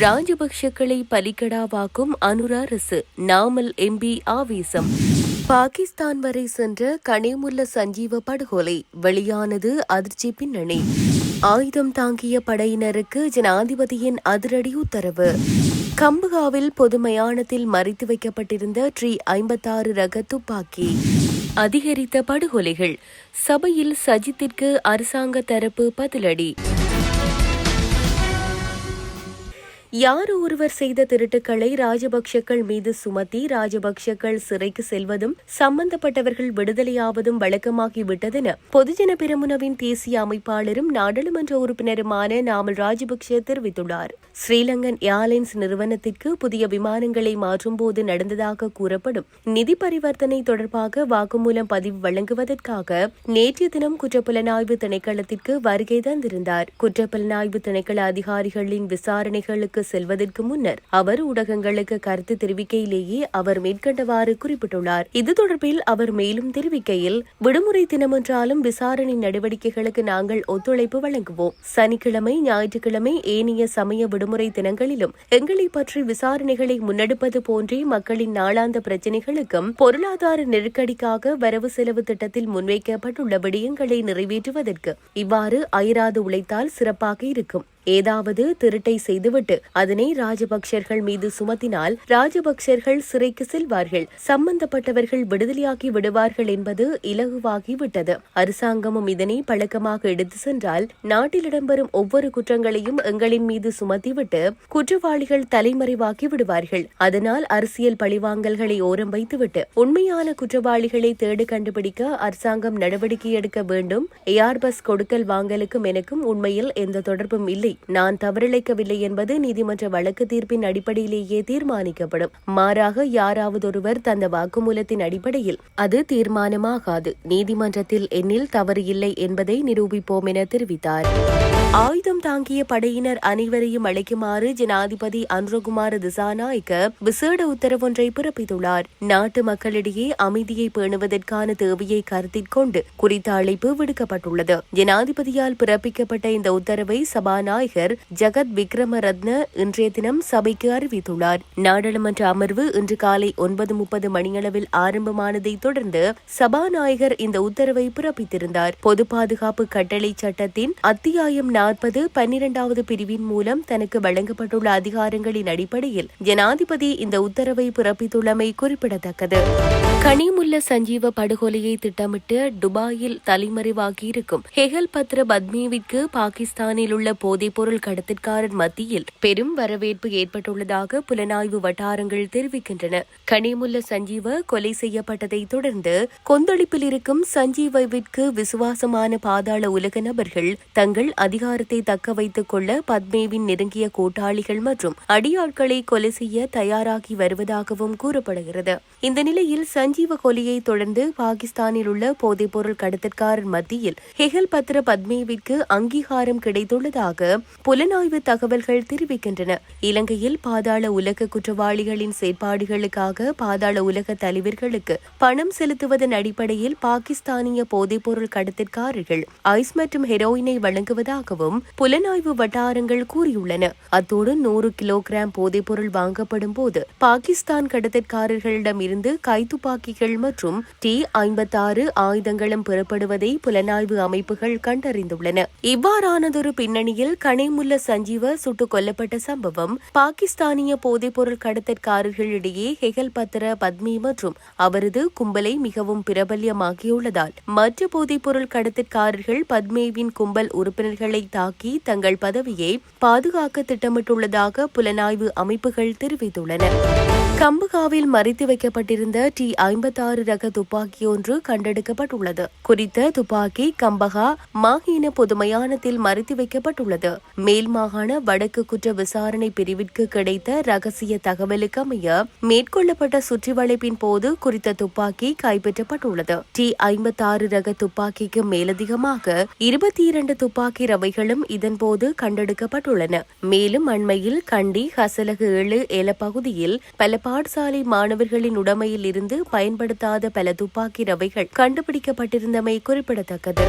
ராஜபக்ஷக்களை பலிக்கடாவாக்கும் அனுர அரசு நாமல் எம்பி ஆவேசம். பாகிஸ்தான் வரை சென்ற கனிமுல்ல சஞ்சீவ படுகொலை வெளியானது அதிர்ச்சி பின்னணி. ஆயுதம் தாங்கிய படையினருக்கு ஜனாதிபதியின் அதிரடி உத்தரவு. கம்புகாவில் பொது மயானத்தில் மறைத்து வைக்கப்பட்டிருந்த ட்ரீ ஐம்பத்தாறு ரக துப்பாக்கி. அதிகரித்த படுகொலைகள். சபையில் சஜித்திற்கு அரசாங்க தரப்பு பதிலடி. யார் ஒருவர் செய்த திருட்டுக்களை ராஜபக்ஷக்கள் மீது சுமத்தி ராஜபக்ஷக்கள் சிறைக்கு செல்வதும் சம்பந்தப்பட்டவர்கள் விடுதலையாவதும் வழக்கமாகிவிட்டதென பொதுஜன பெருமுனவின் தேசிய அமைப்பாளரும் நாடாளுமன்ற உறுப்பினருமான நாமல் ராஜபக்ஷ தெரிவித்துள்ளார். ஸ்ரீலங்கன் ஏர்லைன்ஸ் நிறுவனத்திற்கு புதிய விமானங்களை மாற்றும்போது நடந்ததாக கூறப்படும் நிதி பரிவர்த்தனை தொடர்பாக வாக்குமூலம் பதிவு வழங்குவதற்காக நேற்றைய தினம் குற்றப்புலனாய்வு திணைக்களத்திற்கு வருகை தந்திருந்தார். குற்றப்புலனாய்வு திணைக்கள அதிகாரிகளின் விசாரணைகளுக்கு செல்வதற்கு முன்னர் அவர் ஊடகங்களுக்கு கருத்து தெரிவிக்கையிலேயே அவர் மேற்கண்டவாறு குறிப்பிட்டுள்ளார். இது தொடர்பில் அவர் மேலும் தெரிவிக்கையில் விடுமுறை தினமென்றாலும் விசாரணை நடவடிக்கைகளுக்கு நாங்கள் ஒத்துழைப்பு வழங்குவோம். சனிக்கிழமை ஞாயிற்றுக்கிழமை ஏனைய சமய விடுமுறை தினங்களிலும் எங்களை பற்றி விசாரணைகளை முன்னெடுப்பது போன்றே மக்களின் நாளாந்த பிரச்சினைகளுக்கும் பொருளாதார நெருக்கடிக்காக வரவு செலவு திட்டத்தில் முன்வைக்கப்பட்டுள்ள விடயங்களை நிறைவேற்றுவதற்கு இவ்வாறு அயராது உழைத்தால் சிறப்பாக இருக்கும். ஏதாவது திருட்டை செய்துவிட்டு அதனை ராஜபக்சர்கள் மீது சுமத்தினால் ராஜபக்சர்கள் சிறைக்கு செல்வார்கள். சம்பந்தப்பட்டவர்கள் விடுதலையாகி விடுவார்கள் என்பது இலகுவாகிவிட்டது. அரசாங்கமும் இதனை பழக்கமாக எடுத்து சென்றால் நாட்டில் இடம்பெறும் ஒவ்வொரு குற்றங்களையும் எங்களின் மீது சுமத்திவிட்டு குற்றவாளிகள் தலைமறைவாக்கி விடுவார்கள். அதனால் அரசியல் பழிவாங்கல்களை ஓரம் வைத்துவிட்டு உண்மையான குற்றவாளிகளை தேடு கண்டுபிடிக்க அரசாங்கம் நடவடிக்கை எடுக்க வேண்டும். ஏர்பஸ் கொடுக்கல் வாங்கலுக்கும் எனக்கும் உண்மையில் எந்த தொடர்பும் இல்லை. நான் தவறிழைக்கவில்லை என்பது நீதிமன்ற வழக்கு தீர்ப்பின் அடிப்படையிலேயே தீர்மானிக்கப்படும். மாறாக யாராவதொருவர் தந்த வாக்குமூலத்தின் அடிப்படையில் அது தீர்மானமாகாது. நீதிமன்றத்தில் என்னில் தவறு இல்லை என்பதை நிரூபிப்போம் என தெரிவித்தார். ஆயுதம் தாங்கிய படையினர் அனைவரையும் அழைக்குமாறு ஜனாதிபதி அன்ரகுமார் திசாநாயக்க விசேட உத்தரவொன்றை பிறப்பித்துள்ளார். நாட்டு மக்களிடையே அமைதியை பேணுவதற்கான தேவையை கருத்தில் கொண்டு குறித்த அழைப்பு விடுக்கப்பட்டுள்ளது. ஜனாதிபதியால் பிறப்பிக்கப்பட்ட இந்த உத்தரவை சபாநாயகர் ஜெகத் விக்ரம ரத்ன இன்றைய தினம் சபைக்கு அறிவித்துள்ளார். நாடாளுமன்ற அமர்வு இன்று காலை ஒன்பது முப்பது மணியளவில் ஆரம்பமானதை தொடர்ந்து சபாநாயகர் இந்த உத்தரவை பிறப்பித்திருந்தார். பொது பாதுகாப்பு கட்டளை சட்டத்தின் அத்தியாயம் நாற்பது பன்னிரண்டாவது பிரிவின் மூலம் தனக்கு வழங்கப்பட்டுள்ள அதிகாரங்களின் அடிப்படையில் ஜனாதிபதி இந்த உத்தரவை பிறப்பித்துள்ளமை குறிப்பிடத்தக்கது. கனிமுல்ல சஞ்சீவ படுகொலையை திட்டமிட்டு துபாயில் தலைமறைவாகியிருக்கும் ஹெகல் பத்ர பத்மேவிற்கு பாகிஸ்தானில் உள்ள போதைப்பொருள் கடத்திற்காரர் மத்தியில் பெரும் வரவேற்பு ஏற்பட்டுள்ளதாக புலனாய்வு வட்டாரங்கள் தெரிவிக்கின்றன. கனிமுல்ல சஞ்சீவ கொலை செய்யப்பட்டதை தொடர்ந்து கொந்தளிப்பில் இருக்கும் சஞ்சீவிற்கு விசுவாசமான பாதாள உலக நபர்கள் தங்கள் அதிகாரத்தை தக்க வைத்துக் கொள்ள பத்மேவின் நெருங்கிய கூட்டாளிகள் மற்றும் அடியாட்களை கொலை செய்ய தயாராகி வருவதாகவும் கூறப்படுகிறது. இந்த நிலையில் சஞ்சீவ கொலையை தொடர்ந்து பாகிஸ்தானில் உள்ள போதைப்பொருள் கடத்திற்காரர் மத்தியில் ஹெகல் பத்ர பத்மேவிற்கு அங்கீகாரம் கிடைத்துள்ளதாக புலனாய்வு தகவல்கள் தெரிவிக்கின்றன. இலங்கையில் பாதாள உலக குற்றவாளிகளின் செயற்பாடுகளுக்காக பாதாள உலக தலைவர்களுக்கு பணம் செலுத்துவதன் அடிப்படையில் பாகிஸ்தானிய போதைப்பொருள் கடத்திற்காரர்கள் ஐஸ் மற்றும் ஹெரோயினை வழங்குவதாகவும் புலனாய்வு வட்டாரங்கள் கூறியுள்ளன. அத்தோடு நூறு கிலோகிராம் போதைப்பொருள் வாங்கப்படும் போது பாகிஸ்தான் கடத்தற்காரர்களிடம் இருந்து கைத்துப்பாக்கிகள் மற்றும் டி ஐம்பத்தாறு ஆயுதங்களும் பெறப்படுவதை புலனாய்வு அமைப்புகள் கண்டறிந்துள்ளன. இவ்வாறானதொரு பின்னணியில் கனைமுல்ல சஞ்சீவ சுட்டுக் கொல்லப்பட்ட சம்பவம் பாகிஸ்தானிய போதைப்பொருள் கடத்தற்காரர்களிடையே ஹெகல் பத்திர பத்மி மற்றும் அவரது கும்பலை மிகவும் பிரபல்யமாகியுள்ளதால் மற்ற போதைப்பொருள் கடத்தற்காரர்கள் பத்மேவின் கும்பல் உறுப்பினர்களை தாக்கி தங்கள் பதவியை பாதுகாக்க திட்டமிட்டுள்ளதாக புலனாய்வு அமைப்புகள் தெரிவித்துள்ளன. கம்புகாவில் மறைத்து வைக்கப்பட்டிருந்த டி ஐம்பத்தாறு ரக துப்பாக்கி ஒன்று கண்டெடுக்கப்பட்டுள்ளது. குறித்த துப்பாக்கி கம்பகா மாகீன பொதுமயானத்தில் மறைத்து வைக்கப்பட்டுள்ளது. மேல் மாகாண வடக்கு குற்ற விசாரணை பிரிவிற்கு கிடைத்த ரகசிய தகவலுக்கு அமைய மேற்கொள்ளப்பட்ட சுற்றிவளைப்பின் போது குறித்த துப்பாக்கி கைப்பற்றப்பட்டுள்ளது. டி ஐம்பத்தாறு ரக துப்பாக்கிக்கு மேலதிகமாக இருபத்தி இரண்டு துப்பாக்கி ரவைகளும் இதன்போது கண்டெடுக்கப்பட்டுள்ளன. மேலும் அண்மையில் கண்டி ஹசலகு ஏழு ஏல பகுதியில் பல பாடசாலை மாணவர்களின் உடைமையில் இருந்து பயன்படுத்தாத பல துப்பாக்கி ரவைகள் கண்டுபிடிக்கப்பட்டிருந்தமை குறிப்பிடத்தக்கது.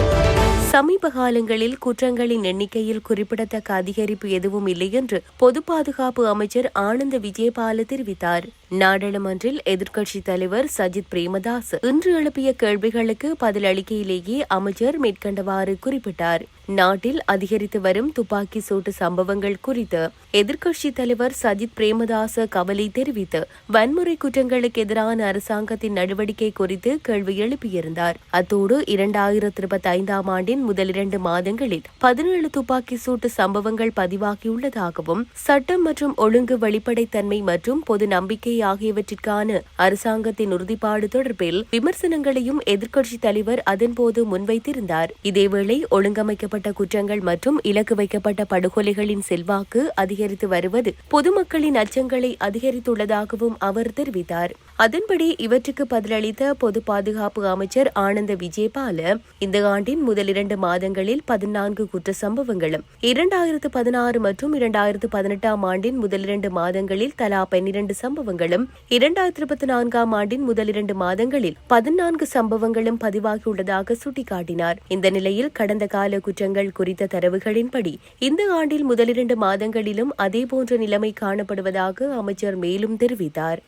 சமீப காலங்களில் குற்றங்களின் எண்ணிக்கையில் குறிப்பிடத்தக்க அதிகரிப்பு எதுவும் இல்லை என்று பொது பாதுகாப்பு அமைச்சர் ஆனந்த விஜயபால தெரிவித்தார். நாடாளுமன்றில் எதிர்க்கட்சித் தலைவர் சஜித் பிரேமதாஸ் இன்று எழுப்பிய கேள்விகளுக்கு பதிலளிக்கையிலேயே அமைச்சர் மேற்கண்டவாறு குறிப்பிட்டார். நாட்டில் அதிகரித்து வரும் துப்பாக்கி சூட்டு சம்பவங்கள் குறித்து எதிர்க்கட்சித் தலைவர் சஜித் பிரேமதாச கவலை தெரிவித்து வன்முறை குற்றங்களுக்கு எதிரான அரசாங்கத்தின் நடவடிக்கை குறித்து கேள்வி எழுப்பியிருந்தார். அத்தோடு இரண்டாயிரத்தி இருபத்தி ஐந்தாம் ஆண்டின் முதல் இரண்டு மாதங்களில் பதினேழு துப்பாக்கி சூட்டு சம்பவங்கள் பதிவாகியுள்ளதாகவும் சட்டம் மற்றும் ஒழுங்கு வெளிப்படைத்தன்மை மற்றும் பொது நம்பிக்கை ஆகியவற்றிற்கான அரசாங்கத்தின் உறுதிப்பாடு தொடர்பில் விமர்சனங்களையும் எதிர்க்கட்சித் தலைவர் அதன்போது முன்வைத்திருந்தார். இதேவேளை ஒழுங்கமைக்கப்பட்ட குற்றங்கள் மற்றும் இலக்கு வைக்கப்பட்ட படுகொலைகளின் செல்வாக்கு அதிகரித்து வருவது பொதுமக்களின் அச்சங்களை அதிகரித்துள்ளதாகவும் அவர் தெரிவித்தார். அதன்படி இவற்றுக்கு பதிலளித்த பொது பாதுகாப்பு அமைச்சர் ஆனந்த விஜயபால இந்த ஆண்டின் முதல் இரண்டு மாதங்களில் பதினான்கு குற்ற சம்பவங்களும் இரண்டாயிரத்து பதினாறு மற்றும் இரண்டாயிரத்து பதினெட்டாம் ஆண்டின் முதல் இரண்டு மாதங்களில் தலா பன்னிரண்டு சம்பவங்களும் இரண்டாயிரத்து இருபத்தி நான்காம் ஆண்டின் முதல் இரண்டு மாதங்களில் பதினான்கு சம்பவங்களும் பதிவாகியுள்ளதாக சுட்டிக்காட்டினார். இந்த நிலையில் கடந்த கால குற்றங்கள் குறித்த தரவுகளின்படி இந்த ஆண்டில் முதலிரண்டு மாதங்களிலும் அதேபோன்ற நிலைமை காணப்படுவதாக அமைச்சர் மேலும் தெரிவித்தார்.